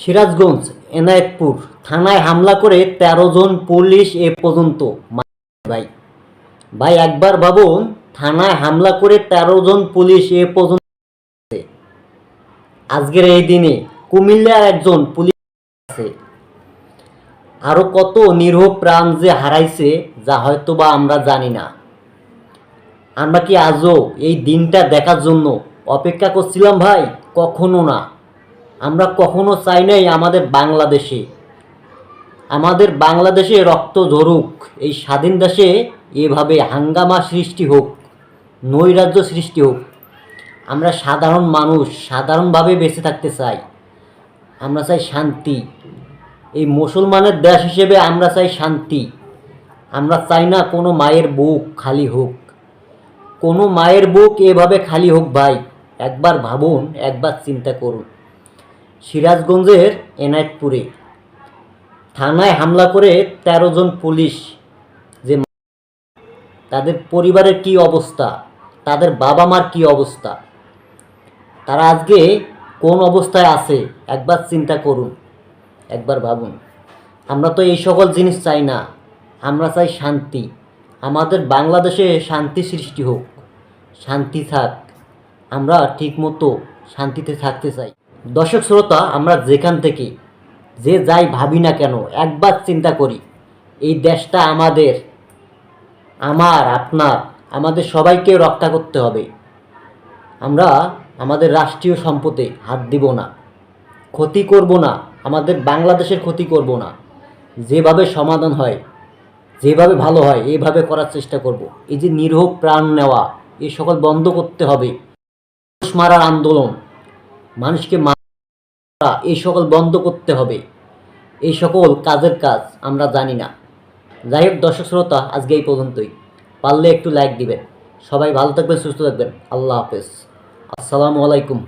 সিরাজগঞ্জ, এনায়েতপুর থানায় হামলা করে তেরো জন পুলিশ এ পর্যন্ত। ভাই ভাই, একবার ভাবুন, থানায় হামলা করে তেরো জন পুলিশ এ পর্যন্ত। আজকের এই দিনে কুমিল্লার একজন পুলিশ আছে। আরও কত নিরহ প্রাণ যে হারাইছে, যা হয়তো বা আমরা জানি না। আমরা কি আজও এই দিনটা দেখার জন্য অপেক্ষা করছিলাম ভাই? কখনো না। আমরা কখনো চাই নাই আমাদের বাংলাদেশে। আমাদের বাংলাদেশে রক্ত ঝরুক, এই স্বাধীন দেশে এভাবে হাঙ্গামা সৃষ্টি হোক, নৈরাজ্য সৃষ্টি হোক। আমরা সাধারণ মানুষ, সাধারণভাবে বেঁচে থাকতে চাই। আমরা চাই শান্তি। এই মুসলমানের দেশ হিসেবে আমরা চাই শান্তি। আমরা চাই না কোনো মায়ের বুক খালি হোক। কোনো মায়ের বুক এভাবে খালি হোক ভাই, একবার ভাবুন, একবার চিন্তা করুন। সিরাজগঞ্জের এনায়েতপুরে। থানায় হামলা করে তেরো জন পুলিশ। যে তাদের পরিবারের কি অবস্থা? তাদের বাবা মার কি অবস্থা? তারা আজকে কোন অবস্থায় আছে? একবার চিন্তা করুন। একবার ভাবুন। আমরা তো এই সকল জিনিস চাই না। আমরা চাই শান্তি। আমাদের বাংলাদেশে শান্তি সৃষ্টি হোক। শান্তি থাক। আমরা ঠিকমতো শান্তিতে থাকতে চাই। দর্শক শ্রোতা, আমরা যেখান থেকে যে যাই ভাবি না কেন, একবার চিন্তা করি, এই দেশটা আমাদের, আমার, আপনার, আমাদের সবাইকে রক্ষা করতে হবে। আমরা আমাদের রাষ্ট্রীয় সম্পদে হাত দিব না, ক্ষতি করব না, আমাদের বাংলাদেশের ক্ষতি করব না। যেভাবে সমাধান হয়, যেভাবে ভালো হয়, এইভাবে করার চেষ্টা করব। এই যে নিরহ প্রাণ নেওয়া, এই সকল বন্ধ করতে হবে। মারার আন্দোলন মানুষকে মারা, এই সকল বন্ধ করতে হবে। এই সকল কাজের কাজ আমরা জানি না। যাই হোক, দর্শক শ্রোতা, আজকে এই পর্যন্তই। পারলে একটু লাইক দিবেন। সবাই ভালো থাকবেন, সুস্থ থাকবেন। আল্লাহ হাফেজ। আসসালামু আলাইকুম।